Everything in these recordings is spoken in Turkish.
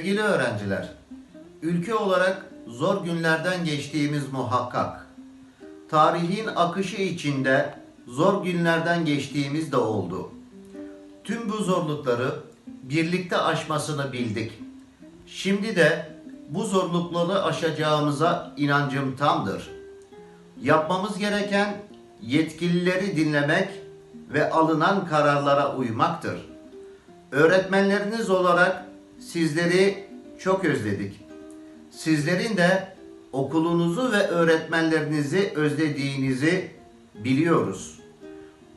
Sevgili öğrenciler, ülke olarak zor günlerden geçtiğimiz muhakkak. Tarihin akışı içinde zor günlerden geçtiğimiz de oldu. Tüm bu zorlukları birlikte aşmasını bildik. Şimdi de bu zorlukları aşacağımıza inancım tamdır. Yapmamız gereken yetkilileri dinlemek ve alınan kararlara uymaktır. Öğretmenleriniz olarak sizleri çok özledik. Sizlerin de okulunuzu ve öğretmenlerinizi özlediğinizi biliyoruz.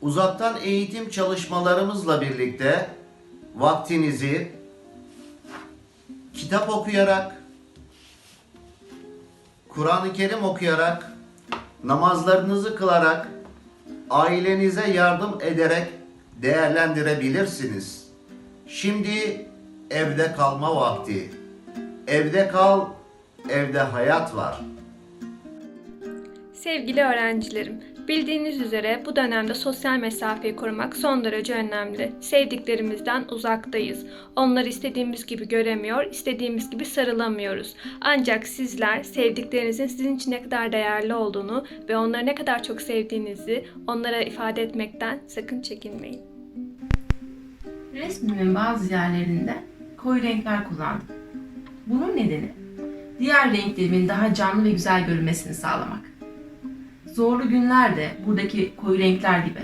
Uzaktan eğitim çalışmalarımızla birlikte vaktinizi kitap okuyarak, Kur'an-ı Kerim okuyarak, namazlarınızı kılarak, ailenize yardım ederek değerlendirebilirsiniz. Şimdi evde kalma vakti. Evde kal, evde hayat var. Sevgili öğrencilerim, bildiğiniz üzere bu dönemde sosyal mesafeyi korumak son derece önemli. Sevdiklerimizden uzaktayız. Onları istediğimiz gibi göremiyor, istediğimiz gibi sarılamıyoruz. Ancak sizler sevdiklerinizin sizin için ne kadar değerli olduğunu ve onları ne kadar çok sevdiğinizi onlara ifade etmekten sakın çekinmeyin. Resmimin bazı yerlerinde koyu renkler kullandım. Bunun nedeni diğer renklerimin daha canlı ve güzel görünmesini sağlamak. Zorlu günlerde buradaki koyu renkler gibi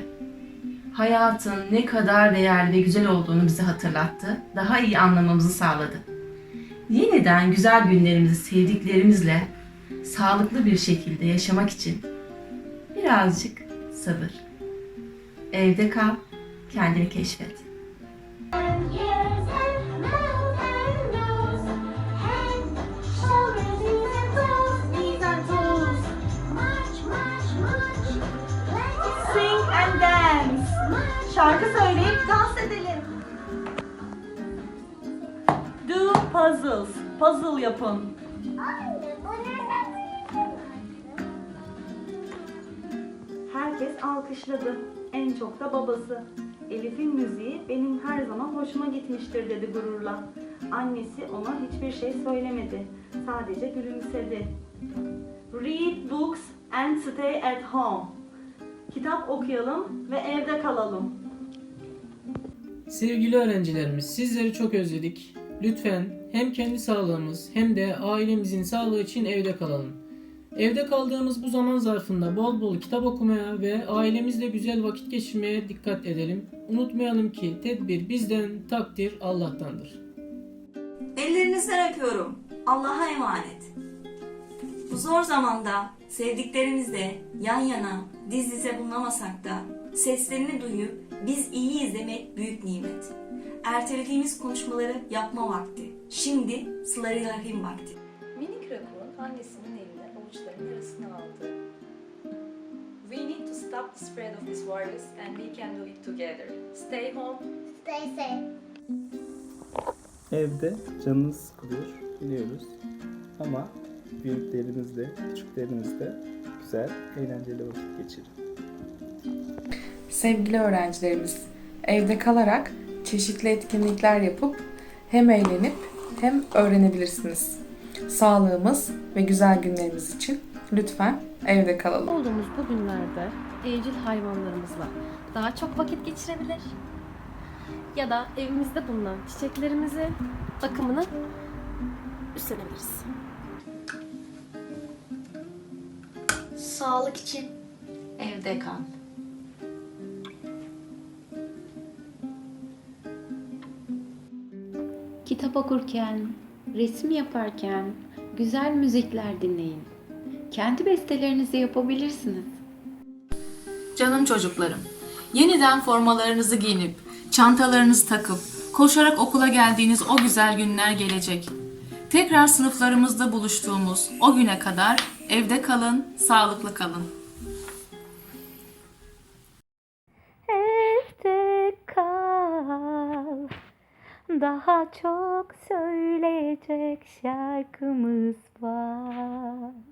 hayatın ne kadar değerli ve güzel olduğunu bize hatırlattı, daha iyi anlamamızı sağladı. Yeniden güzel günlerimizi sevdiklerimizle sağlıklı bir şekilde yaşamak için birazcık sabır. Evde kal, kendini keşfet. Şarkı söyleyip dans edelim. Do puzzles. Puzzle yapın. Herkes alkışladı. En çok da babası. Elif'in müziği benim her zaman hoşuma gitmiştir dedi gururla. Annesi ona hiçbir şey söylemedi. Sadece gülümsedi. Read books and stay at home. Kitap okuyalım ve evde kalalım. Sevgili öğrencilerimiz, sizleri çok özledik. Lütfen hem kendi sağlığımız hem de ailemizin sağlığı için evde kalalım. Evde kaldığımız bu zaman zarfında bol bol kitap okumaya ve ailemizle güzel vakit geçirmeye dikkat edelim. Unutmayalım ki tedbir bizden, takdir Allah'tandır. Ellerinizden öpüyorum. Allah'a emanet. Bu zor zamanda sevdiklerimizle yan yana, diz dize bulunamasak da seslerini duyup biz iyiyiz demek büyük nimet. Ertelediğimiz konuşmaları yapma vakti. Şimdi sıları rahim vakti. Minik rakun annesinin elini avuçlarının arasına aldı. We need to stop the spread of this virus and we can do it together. Stay home, Stay safe. Evde canınız sıkılıyor biliyoruz. Ama büyüklerinizle, küçüklerinizle güzel, eğlenceli vakit geçirin. Sevgili öğrencilerimiz, evde kalarak çeşitli etkinlikler yapıp hem eğlenip hem öğrenebilirsiniz. Sağlığımız ve güzel günlerimiz için lütfen evde kalalım. olduğumuz bu günlerde evcil hayvanlarımızla daha çok vakit geçirebilir ya da evimizde bulunan çiçeklerimizi bakımını üstlenebiliriz. Sağlık için evde kal. Kitap okurken, resim yaparken güzel müzikler dinleyin. Kendi bestelerinizi yapabilirsiniz. Canım çocuklarım, yeniden formalarınızı giyinip, çantalarınızı takıp, koşarak okula geldiğiniz o güzel günler gelecek. Tekrar sınıflarımızda buluştuğumuz o güne kadar evde kalın, sağlıklı kalın. Daha çok söyleyecek şarkımız var.